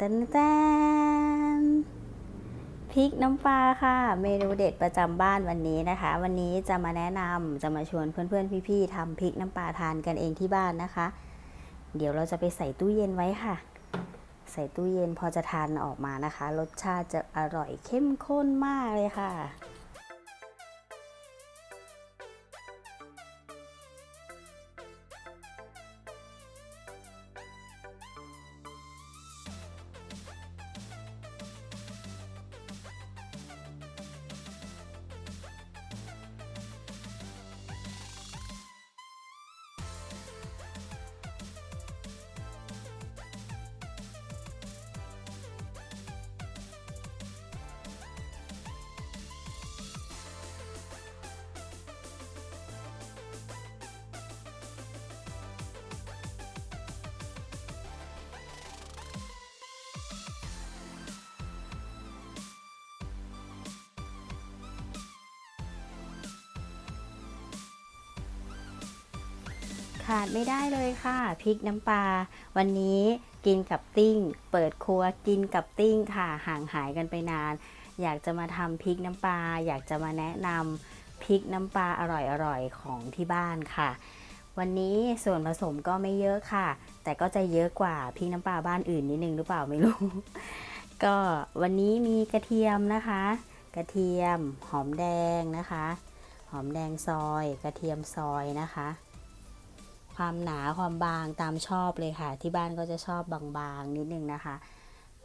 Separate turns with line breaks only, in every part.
ตันแตนพริกน้ำปลาค่ะ เมนูเด็ดประจำบ้านวันนี้นะคะ วันนี้จะมาแนะนำจะมาชวนเพื่อนๆพี่ๆทำพริกน้ำปลาทานกันเองที่บ้านนะคะ เดี๋ยวเราจะไปใส่ตู้เย็นไว้ค่ะ ใส่ตู้เย็นพอจะทานออกมานะคะ รสชาติจะอร่อยเข้มข้นมากเลยค่ะ ขาดไม่ได้เลยค่ะพริกน้ำปลาวันนี้กินกับติ้ง เปิดครัวกินกับติ้งค่ะห่างหายกันไปนาน อยากจะมาทำพริกน้ำปลาอยากจะมาแนะนำพริกน้ำปลาอร่อยๆของที่บ้านค่ะ วันนี้ส่วนผสมก็ไม่เยอะค่ะ แต่ก็จะเยอะกว่าพริกน้ำปลาบ้านอื่นนิดนึงหรือเปล่าไม่รู้ ก็วันนี้มีกระเทียมนะคะ กระเทียมหอมแดงนะคะ หอมแดงซอย กระเทียมซอยนะคะ ความหนาความบางตามชอบเลยค่ะ ที่บ้านก็จะชอบบางๆนิดนึงนะคะ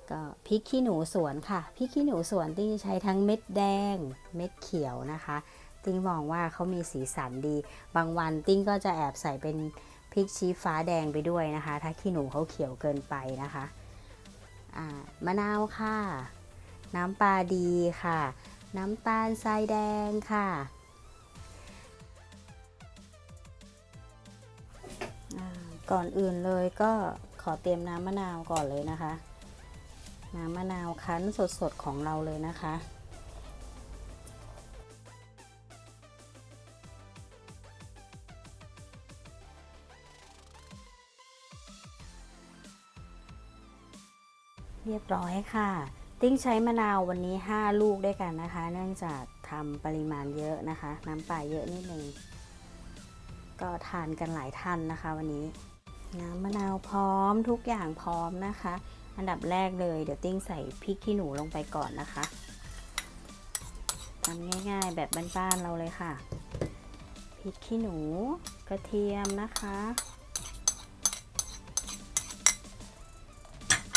ก็พริกขี้หนูสวนค่ะพริกขี้หนูสวนติ้งใช้ทั้งเม็ดแดงเม็ดเขียวนะคะ ติ้งมองว่าเขามีสีสันดี บางวันติ้งก็จะแอบใส่เป็นพริกชี้ฟ้าแดงไปด้วยนะคะ ถ้าขี้หนูเขาเขียวเกินไปนะคะมะนาวค่ะ น้ำปลาดีค่ะ น้ำตาลทรายแดงค่ะ ก่อนอื่นเลยก็ขอเตรียมน้ำมะนาวก่อนเลยนะคะ น้ำมะนาวคั้นสดๆของเราเลยนะคะเรียบร้อยค่ะ ติ้งใช้มะนาววันนี้ 5 ลูกด้วยกันนะคะ เนื่องจากทำปริมาณเยอะนะคะ น้ำปลาเยอะนิดนึง ก็ทานกันหลายท่านนะคะวันนี้ น้ำมะนาวพร้อมทุกอย่างพร้อมนะคะ อันดับแรกเลยเดี๋ยวติ้งใส่พริกขี้หนูลงไปก่อนนะคะทำง่ายๆแบบบ้านๆเราเลยค่ะพริกขี้หนูกระเทียมนะคะ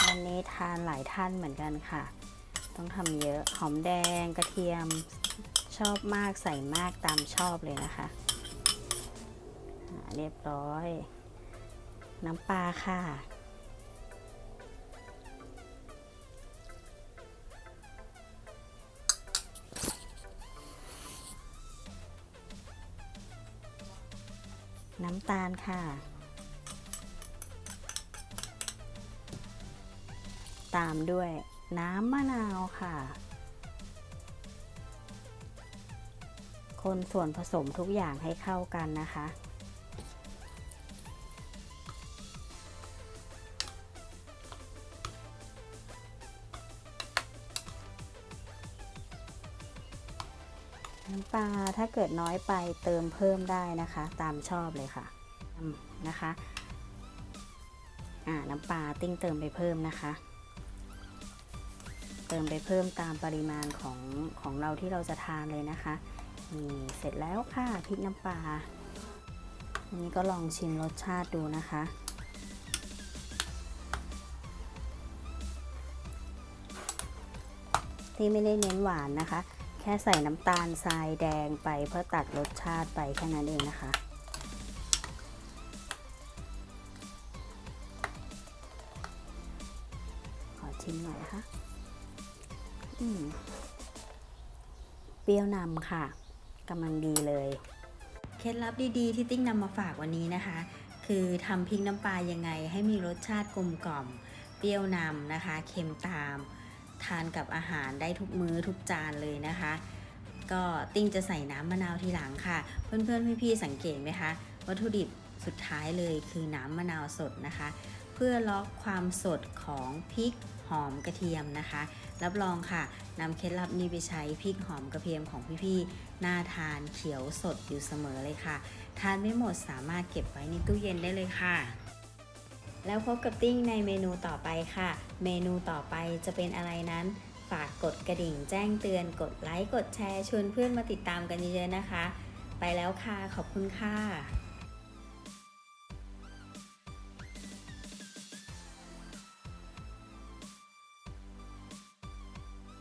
วันนี้ทานหลายท่านเหมือนกันค่ะ ต้องทำเยอะหอมแดงกระเทียมชอบมากใส่มากตามชอบเลยนะคะ เรียบร้อย น้ำปลาค่ะ น้ำตาลค่ะ ตามด้วยน้ำมะนาวค่ะ คนส่วนผสมทุกอย่างให้เข้ากันนะคะ น้ำปลาถ้าเกิดน้อยไปเติมเพิ่มได้นะคะ ตามชอบเลยค่ะนะคะอ่าน้ำปลาติ้งเติมไปเพิ่มนะคะ เติมไปเพิ่มตามปริมาณของของเราที่เราจะทานเลยนะคะนี่เสร็จแล้วค่ะพริกน้ำปลาอันนี้ก็ลองชิมรสชาติดูนะคะที่ไม่ได้เน้นหวานนะคะ แค่ใส่น้ำตาลทรายแดงไปเพื่อตัดรสชาติไปแค่นั้นเองนะคะ ขอชิมหน่อยนะคะอืมเปรี้ยวนำค่ะกำลังดีเลย เคล็ดลับดีๆ ที่ติ้งนำมาฝากวันนี้นะคะ คือทำพริกน้ำปลายังไงให้มีรสชาติกลมกล่อม เปรี้ยวนำนะคะ เค็มตาม ทานกับอาหารได้ทุกมื้อทุกจานเลยนะคะ ก็ติ้งจะใส่น้ำมะนาวทีหลังค่ะ เพื่อนๆพี่ๆสังเกตไหมคะ วัตถุดิบสุดท้ายเลยคือน้ำมะนาวสดนะคะ เพื่อล็อกความสดของพริกหอมกระเทียมนะคะ รับรองค่ะนำเคล็ดลับนี้ไปใช้พริกหอมกระเทียมของพี่ๆน่าทานเขียวสดอยู่เสมอเลยค่ะ ทานไม่หมดสามารถเก็บไว้ในตู้เย็นได้เลยค่ะ แล้วพบกับติ้งในเมนูต่อไปค่ะ เมนูต่อไปจะเป็นอะไรนั้น ฝากกดกระดิ่งแจ้งเตือน กดไลค์ กดแชร์ ชวนเพื่อนมาติดตามกันเยอะๆนะคะ ไปแล้วค่ะ ขอบคุณค่ะ